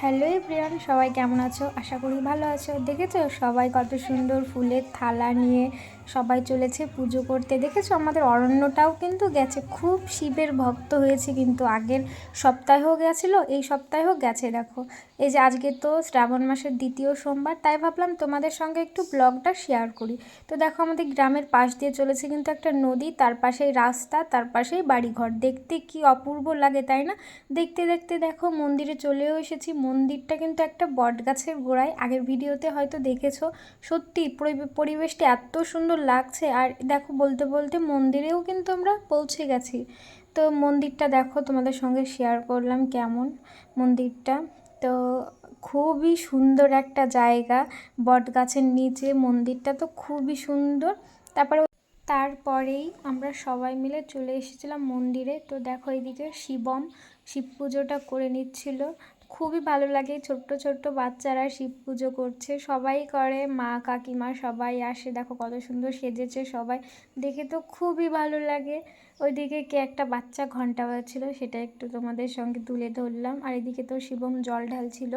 Hello everyone, সবাই কেমন আছো? আশা করি ভালো আছো। দেখেছ? সবাই কত সুন্দর ফুলের থালা নিয়ে সবাই চলেছে পুজো করতে। দেখেছ? আমাদের অরণ্যটাও কিন্তু গেছে। খুব শিবের ভক্ত হয়েছে কিন্তু আগের সপ্তাহেও গেছিল, এই সপ্তাহেও গেছে, দেখো। এই যে আজকে তো শ্রাবণ মাসের দ্বিতীয় সোমবার, তাই ভাবলাম তোমাদের সঙ্গে একটু ব্লগটা শেয়ার করি। তো দেখো, আমাদের গ্রামের পাশ দিয়ে চলেছে কিন্তু একটা নদী, তার পাশেই রাস্তা, তার পাশেই বাড়িঘর। দেখতে কি অপূর্ব লাগে, তাই না? দেখতে দেখতে দেখো, মন্দিরে চলেও এসেছি মন্দিরটা কিন্তু একটা বট গাছের গোড়ায়। আগের ভিডিওতে হয়তো দেখেছ। সত্যি পরিবে- পরিবেশটা এত সুন্দর লাগছে। আর দেখো বলতে বলতে মন্দিরেও কিন্তু আমরা পৌঁছে গেছি। তো মন্দিরটা দেখো, তোমাদের সঙ্গে শেয়ার করলাম কেমন মন্দিরটা। তো খুবই সুন্দর একটা জায়গা। বট গাছের নিচে মন্দিরটা তো খুবই সুন্দর। তারপরে তারপরেই আমরা সবাই মিলে চলে এসেছিলাম মন্দিরে। তো দেখো এইদিকে শিবম শিব পুজোটা করে নিচ্ছিল। খুবই ভালো লাগে। ছোট্ট ছোট্ট বাচ্চারা শিব পুজো করছে। সবাই করে, মা, কাকিমা সবাই আসে। দেখো কত সুন্দর সেজেছে সবাই। দেখে তো খুবই ভালো লাগে। ওইদিকে কে একটা বাচ্চা ঘণ্টা বাজছিল সেটা একটু তোমাদের সঙ্গে তুলে ধরলাম। আর এদিকে তো শিবম জল ঢালছিল।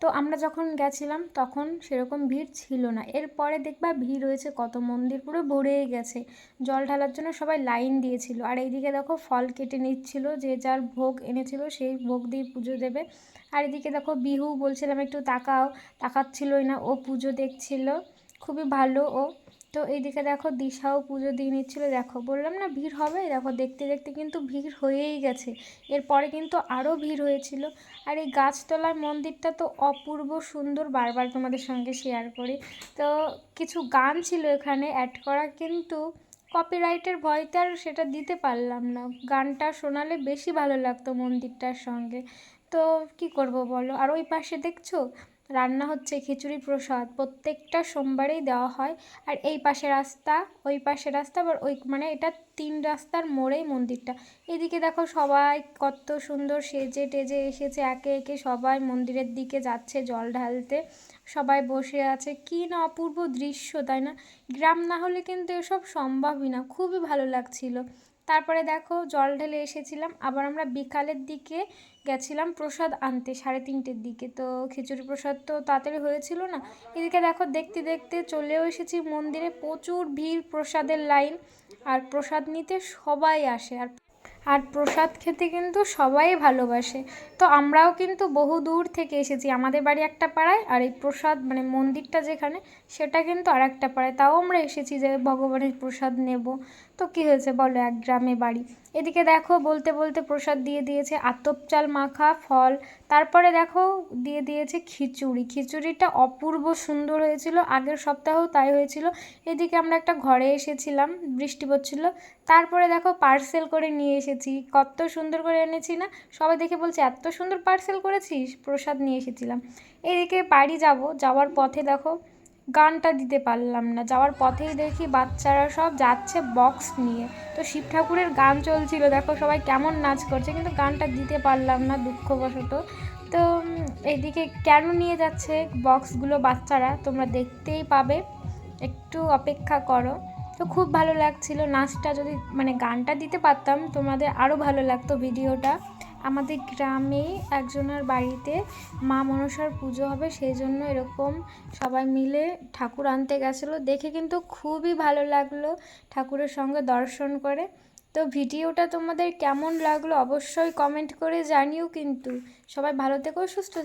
তো আমরা যখন গেছিলাম, তখন সেরকম ভিড় ছিল না। এরপরে দেখবা ভিড় হয়েছে কত মন্দির পুরো ভরেই গেছে। জল ঢালার জন্য সবাই লাইন দিয়েছিল। আর এইদিকে দেখো ফল কেটে নিচ্ছিল, যে যার ভোগ এনেছিল সেই ভোগ দিয়ে পুজো দেবে। আর এদিকে দেখো বিহু বলছিলাম, একটু তাকাও, তাকাচ্ছিলই না, ও পুজো দেখছিল, খুবই ভালো ও। তো এইদিকে দেখো দিশাও পুজো দিয়ে নিচ্ছিল, দেখো বললাম না ভিড় হবে? দেখো দেখতে দেখতে কিন্তু ভিড় হয়েই গেছে। এরপরে কিন্তু আরও ভিড় হয়েছিল। আর এই গাছতলার মন্দিরটা তো অপূর্ব সুন্দর, বারবার তোমাদের সঙ্গে শেয়ার করি। তো কিছু গান ছিল এখানে অ্যাড করা, কিন্তু কপিরাইটের ভয়তে আর সেটা দিতে পারলাম না। গানটা শোনালে বেশি ভালো লাগতো মন্দিরটার সঙ্গে। তো কি করব বলো? আর ওই পাশে দেখছ? রান্না হচ্ছে খিচুড়ি প্রসাদ। প্রত্যেকটা সোমবারেই দেওয়া হয়। আর এই পাশে রাস্তা, ওই পাশে রাস্তা, আবার ওই মানে এটা তিন রাস্তার মোড়েই মন্দিরটা। এদিকে দেখো সবাই কত সুন্দর সেজে টেজে এসেছে। একে একে সবাই মন্দিরের দিকে যাচ্ছে জল ঢালতে। সবাই বসে আছে। কি না অপূর্ব দৃশ্য, তাই না? গ্রাম না হলে কিন্তু এসব সম্ভবই না। খুবই ভালো লাগছিল। তারপরে দেখো জল ঢেলে এসেছিলাম। আবার আমরা বিকালের দিকে গেছিলাম প্রসাদ আনতে, সাড়ে তিনটের দিকে। তো খিচুড়ি প্রসাদ তো তাড়াতাড়ি হয়েছিল না। এদিকে দেখো দেখতে দেখতে চলেও এসেছি মন্দিরে। প্রচুর ভিড় প্রসাদের লাইন। আর প্রসাদ নিতে সবাই আসে। আর আর প্রসাদ খেতে কিন্তু সবাই ভালোবাসে। তো আমরাও কিন্তু বহু দূর থেকে এসেছি। আমাদের বাড়ি একটা পাড়ায় আর এই প্রসাদ মানে মন্দিরটা যেখানে, সেটা কিন্তু আর একটা পাড়ায়। তাও আমরা এসেছি যে ভগবানের প্রসাদ নেব। তো কী হয়েছে বলো, এক গ্রামে বাড়ি। এদিকে দেখো, বলতে বলতে প্রসাদ দিয়ে দিয়েছে আতপ চাল মাখা ফল। তারপরে দেখো, দিয়ে দিয়েছে খিচুড়ি। খিচুড়িটা অপূর্ব সুন্দর হয়েছিল, আগের সপ্তাহেও তাই হয়েছিল। এদিকে আমরা একটা ঘরে এসেছিলাম, বৃষ্টি পড়ছিল। তারপরে দেখো পার্সেল করে নিয়ে এসেছি। কত সুন্দর করে এনেছি না? সবাই দেখে বলছে, এত সুন্দর পার্সেল করেছিস? প্রসাদ নিয়ে এসেছিলাম। এদিকে বাড়ি যাব, যাওয়ার পথে দেখো গানটা দিতে পারলাম না। যাওয়ার পথেই দেখি বাচ্চারা সব যাচ্ছে বক্স নিয়ে। তো শিব ঠাকুরের গান চলছিল। দেখো সবাই কেমন নাচ করছে, কিন্তু গানটা দিতে পারলাম না, দুঃখবশত। তো এইদিকে কেন নিয়ে যাচ্ছে বক্সগুলো বাচ্চারা? তোমরা দেখতেই পাবে। একটু অপেক্ষা করো। তো খুব ভালো লাগছিল। নাচটা যদি মানে গানটা দিতে পারতাম, তোমাদের আরও ভালো লাগতো ভিডিওটা। আমাদের গ্রামে একজনের বাড়িতে মা মনসার পুজো হবে সেই জন্য এরকম সবাই মিলে ঠাকুর আনতে গেছিল। দেখে কিন্তু খুবই ভালো লাগল ঠাকুরের সঙ্গে দর্শন করে। তো ভিডিওটা তোমাদের কেমন লাগল অবশ্যই কমেন্ট করে জানিও কিন্তু। সবাই ভালো থেকো, সুস্থ থেকো।